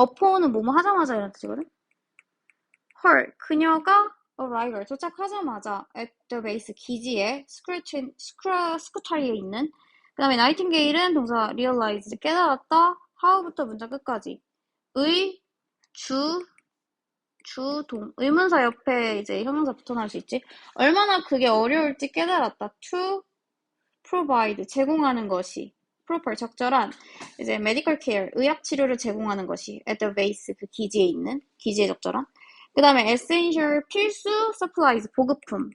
upon은 뭐뭐 하자마자 이런 뜻이거든. her 그녀가 arrival 도착하자마자 at the base 기지에 스크래치 스크라 스쿠타리에 있는 그다음에 나이팅게일은 동사 realize 깨달았다. how부터 문장 끝까지. 의 주 주동 의문사 옆에 이제 형용사 붙어 나올 수 있지. 얼마나 그게 어려울지 깨달았다. to provide 제공하는 것이 proper 적절한 이제 medical care 의학 치료를 제공하는 것이 at the base 그 기지에 있는 기지에 적절한. 그 다음에 essential 필수 supplies 보급품.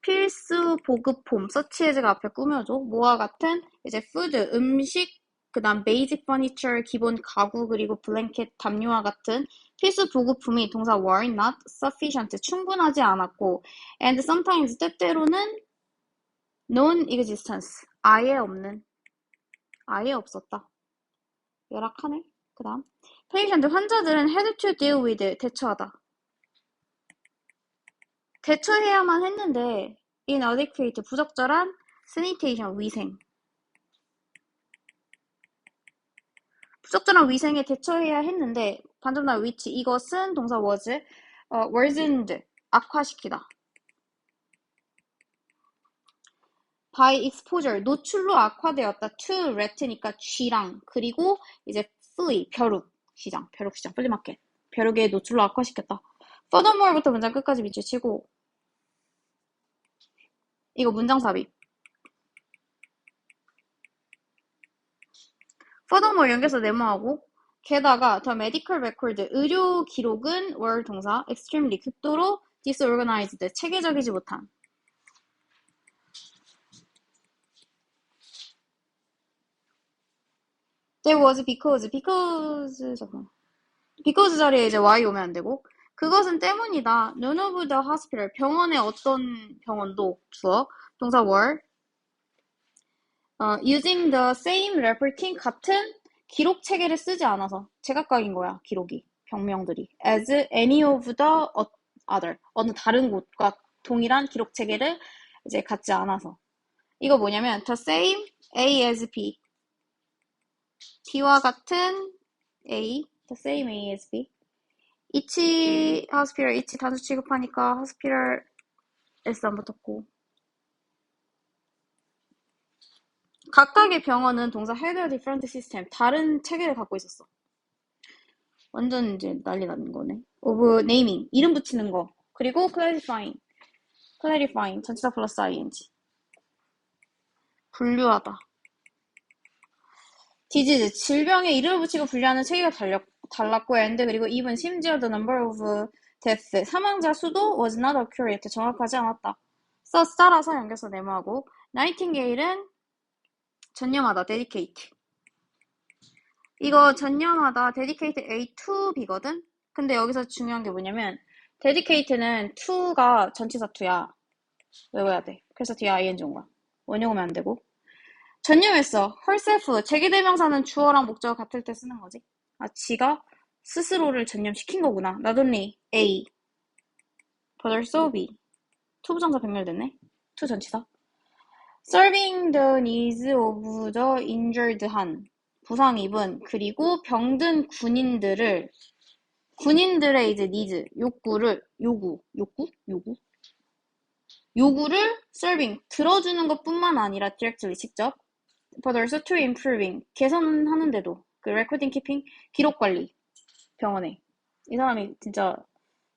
필수 보급품 서치해즈가 앞에 꾸며줘. 뭐와 같은 이제 food 음식 그 다음 basic furniture 기본 가구 그리고 블랭켓 담요와 같은 필수 보급품이 동사 were not sufficient 충분하지 않았고 and sometimes 때때로는 non-existence 아예 없는 아예 없었다 열악하네 그 다음 patient 환자들은 had to deal with 대처하다 대처해야만 했는데 inadequate 부적절한 sanitation 위생 부적절한 위생에 대처해야 했는데 반전 나올 which 이것은 동사 was 어, worsened 악화시키다 by exposure 노출로 악화되었다. to rat니까 쥐랑 그리고 이제 flea 벼룩 시장 벼룩 시장 플리마켓 벼룩의 노출로 악화시켰다. furthermore부터 문장 끝까지 밑줄 치고. 이거 문장 삽입 furthermore 연결해서 네모하고 게다가 the medical record 의료 기록은 were 동사 extremely 극도로 disorganized 체계적이지 못한 there was because because 잠깐 because 자리에 이제 y 오면 안 되고 그것은 때문이다. None of the hospital 병원의 어떤 병원도 주어 동사 were 어, using the same reporting 같은 기록 체계를 쓰지 않아서 제각각인 거야 기록이 병명들이 as any of the other 어느 다른 곳과 동일한 기록 체계를 이제 갖지 않아서 이거 뭐냐면 the same A as B B와 같은 A the same A as B each hospital each 단수 취급하니까 hospital S 안 붙었고 각각의 병원은 동사 had a different system 다른 체계를 갖고 있었어. 완전 이제 난리 나는 거네. of naming 이름 붙이는 거 그리고 clarifying clarifying 전치사 플러스 ing 분류하다. Disease 질병에 이름을 붙이고 분류하는 체계가 달렸, 달랐고 and 그리고 even 심지어 the number of death 사망자 수도 was not accurate 정확하지 않았다. 써 따라서 연결서 네모하고 나이팅게일은 전념하다 dedicate. 이거 전념하다 dedicate A to B거든? 근데 여기서 중요한 게 뭐냐면 dedicate는 to가 전치사 to야. 외워야 돼. 그래서 뒤에 ing 온 거야. 원형 오면 안 되고 전념했어. herself 제기대명사는 주어랑 목적어 같을 때 쓰는 거지. 아 지가 스스로를 전념시킨 거구나. not only A. But also B 투부정사 병렬됐네. 투 전치사. Serving the needs of the injured 한. 부상 입은 그리고 병든 군인들을 군인들의 이제 needs 욕구를 요구 욕구? 요구? 요구를 serving 들어주는 것 뿐만 아니라 directly 직접 but also to improving 개선하는데도 그 recording keeping 기록 관리 병원에 이 사람이 진짜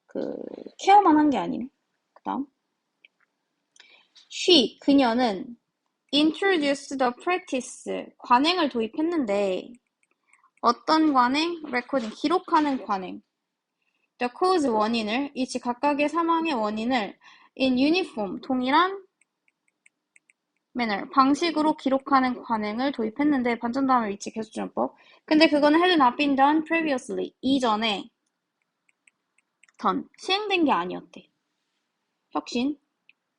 그 케어만 한 게 아니네 그다음 she 그녀는 introduced the practice 관행을 도입했는데 어떤 관행? recording 기록하는 관행 the cause 원인을 each 각각의 사망의 원인을 in uniform 동일한 manner 방식으로 기록하는 관행을 도입했는데 반전 다음에 위치 개수준법 근데 그거는 had not been done previously 이전에 done 시행된 게 아니었대 혁신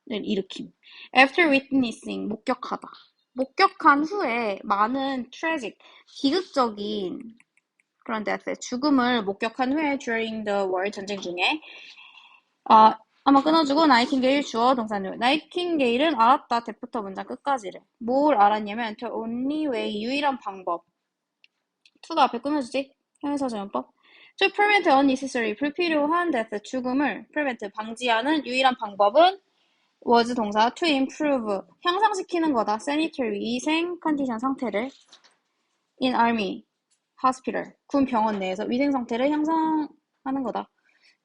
일으킴. After witnessing, 목격하다. 목격한 후에 많은 tragic, 비극적인 그런 death, 죽음을 목격한 후에 during the war 전쟁 중에 어, 한번 끊어주고 나이팅게일 주어 동사는 나이팅게일은 알았다 대부터 문장 끝까지를 뭘 알았냐면 the only way 유일한 방법 to가 앞에 꾸며주지? 형용사전용법. to prevent unnecessary 불필요한 death 죽음을 prevent 방지하는 유일한 방법은 was 동사 to improve 향상시키는 거다. sanitary 위생 컨디션 상태를 in army hospital 군 병원 내에서 위생 상태를 향상하는 거다.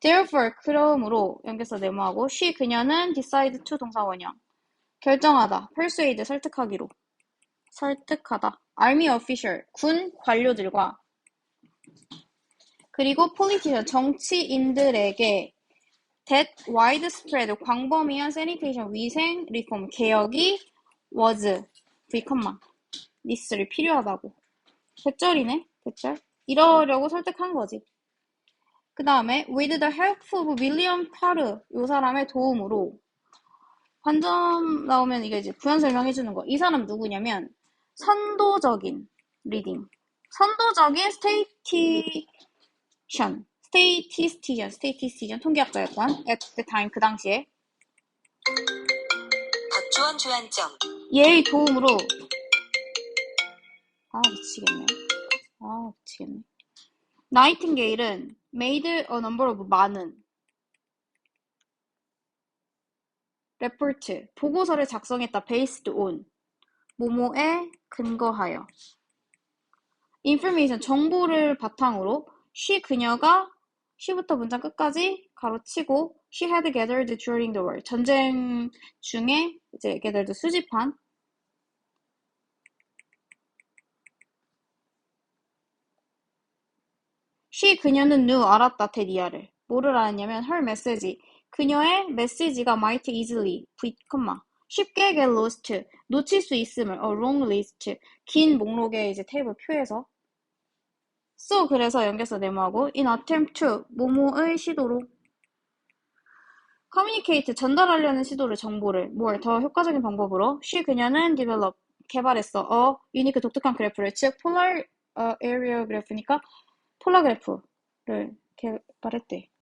Therefore 그러므로 연결사 네모하고 she 그녀는 decide to 동사 원형 결정하다 persuade 설득하기로 설득하다 army official 군 관료들과 그리고 politician 정치인들에게 that widespread 광범위한 sanitation 위생 리폼 개혁이 was v, necessary 필요하다고 대절이네 대절 이러려고 설득한 거지 그 다음에 with the help of William Tarr 이 사람의 도움으로 반점 나오면 이게 이제 부연 설명해 주는 거. 이 사람 누구냐면 선도적인 리딩. 선도적인 스테이티션. 스테이티스티션, 스테이티스티션 통계학자였던 at the time 그 당시에 박주원 주안점 얘의 도움으로 아 미치겠네. 아 미치겠네. 나이팅게일은 made a number of 많은 레포트 보고서를 작성했다 based on 뭐뭐에 근거하여 information 정보를 바탕으로 she 그녀가 she부터 문장 끝까지 가로치고 she had gathered during the war 전쟁 중에 이제 gathered 수집한 she 그녀는 knew 알았다 테디아를? 뭐를 알았냐면 her message. 그녀의 메시지가 might easily v, 쉽게 get lost 놓칠 수 있음을 a long list. 긴 목록의 이제 테이블 표에서. So 그래서 연결사 네모하고 in attempt to 모모의 시도로. communicate 전달하려는 시도를 정보를. 뭘 더 효과적인 방법으로? she 그녀는 develop 개발했어. 어 유니크 독특한 그래프를. 즉 polar 어, area 그래프니까 폴라 그래프를 개발했대.